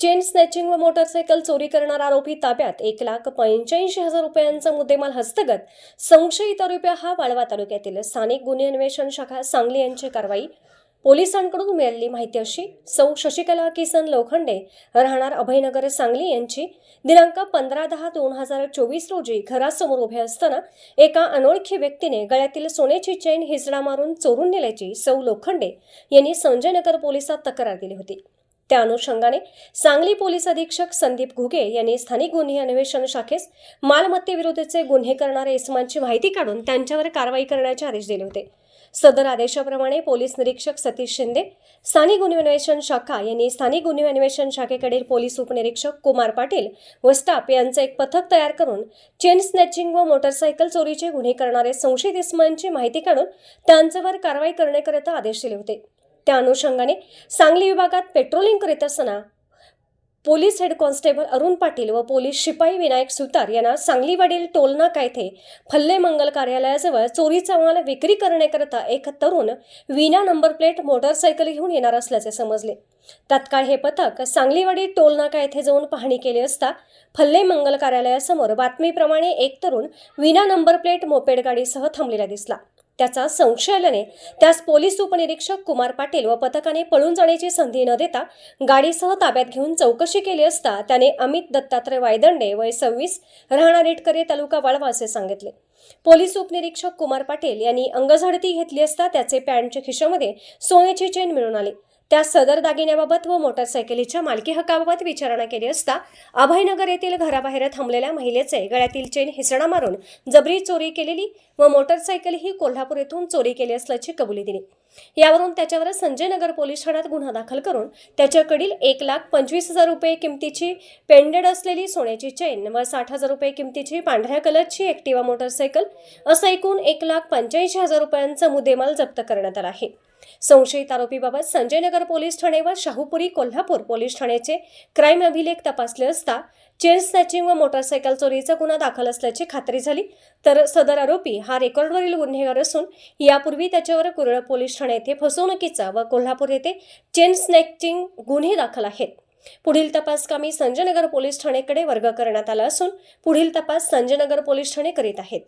Chain snatching व motorcycle चोरी करणारा आरोपी ताब्यात. एक लाख पंच्याऐंशी हजार रुपयांचा मुद्देमाल हस्तगत. संशयित आरोपी हा वाळवा तालुक्यातील स्थानिक गुन्हे अन्वेषण शाखा सांगली यांची कारवाई. पोलिसांकडून मिळालेली माहिती अशी सौ शशिकला किसन लोखंडे राहणार अभयनगर सांगली यांची दिनांक पंधरा दहा दोन हजार चोवीस रोजी घरासमोर उभे असताना एका अनोळखी व्यक्तीने गळ्यातील सोन्याची चेन हिजडा मारून चोरून नेल्याची सौ लोखंडे यांनी संजयनगर पोलिसात तक्रार दिली होती. त्या अनुषंगाने सांगली पोलीस अधीक्षक संदीप घुगे यांनी स्थानिक गुन्हे अन्वेषण शाखेस मालमत्तेविरुद्धचे गुन्हे करणाऱ्या इसमांची माहिती काढून त्यांच्यावर कारवाई करण्याचे आदेश दिले होते. सदर आदेशाप्रमाणे पोलीस निरीक्षक सतीश शिंदे स्थानिक गुन्हे अन्वेषण शाखा यांनी स्थानिक गुन्हे अन्वेषण शाखेकडील पोलीस उपनिरीक्षक कुमार पाटील व स्टाफ यांचं एक पथक तयार करून चेन स्नॅचिंग व मोटरसायकल चोरीचे गुन्हे करणारे संशयित इसमांची माहिती काढून त्यांच्यावर कारवाई करण्याकरिता आदेश दिले होते. त्या अनुषंगाने सांगली विभागात पेट्रोलिंग करीत असताना police head constable Arun Patil व पोलीस शिपाई विनायक सुतार यांना सांगलीवाडील टोलनाका येथे फल्ले मंगल कार्यालयाजवळ चोरीचा माल विक्री करण्याकरता एक तरुण विना नंबर प्लेट मोटरसायकल घेऊन येणार असल्याचे समजले. तात्काळ हे पथक सांगलीवाडी टोलनाका येथे जाऊन पाहणी केली असता फल्ले मंगल कार्यालयासमोर बातमीप्रमाणे एक तरुण विना नंबर प्लेट मोपेड गाडीसह थांबलेला दिसला. त्याचा संशय आल्याने त्यास पोलीस उपनिरीक्षक कुमार पाटील व पथकाने पळून जाण्याची संधी न देता गाडीसह ताब्यात घेऊन चौकशी केली असता त्याने अमित दत्तात्रय वायदंडे वय सव्वीस राहणार इटकरे तालुका वाळवा असे सांगितले. पोलीस उपनिरीक्षक कुमार पाटील यांनी अंगझडती घेतली असता त्याचे पॅन्टच्या खिशामध्ये सोन्याची चेन मिळून आली. त्या सदर दागिन्याबाबत व मोटरसायकलीच्या मालकी हक्काबाबत विचारणा केली असता अभयनगर येथील घराबाहेर थांबलेल्या महिलेचे गळ्यातील चेन हिसणा मारून जबरी चोरी केलेली व मोटरसायकल ही कोल्हापूर येथून चोरी केली असल्याची कबुली दिली. यावरून त्याच्यावर संजय नगर पोलीस ठाण्यात गुन्हा दाखल करून त्याच्याकडील एक लाख पंचवीस हजार रुपये किमतीची पेंडेड असलेली सोन्याची चेन व साठ हजार रुपये किमतीची पांढऱ्या कलरची एक्टिवा मोटरसायकल असं एकूण एक लाख पंच्याऐंशी हजार रुपयांचा मुद्देमाल जप्त करण्यात आला आहे. संशयित आरोपीबाबत संजयनगर पोलीस ठाणे व शाहूपुरी कोल्हापूर पोलीस ठाण्याचे क्राईम अभिलेख तपासले असता चेन स्नॅचिंग व मोटरसायकल चोरीचा गुन्हा दाखल असल्याची खात्री झाली. तर सदर आरोपी हा रेकॉर्डवरील गुन्हेगार असून यापूर्वी त्याच्यावर कुरळ पोलीस ठाणे येथे फसवणुकीचा व कोल्हापूर येथे चेन स्नॅचिंग गुन्हे दाखल आहेत. पुढील तपास कामी संजयनगर पोलीस ठाणेकडे वर्ग करण्यात आला असून पुढील तपास संजयनगर पोलीस ठाणे करीत आहेत.